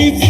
You.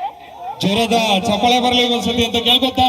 ಜ್ವರದ ಚಪ್ಪಳೆ ಬರಲಿ ಒಂದ್ಸತಿ ಅಂತ ಕೇಳ್ಕೊತಾ.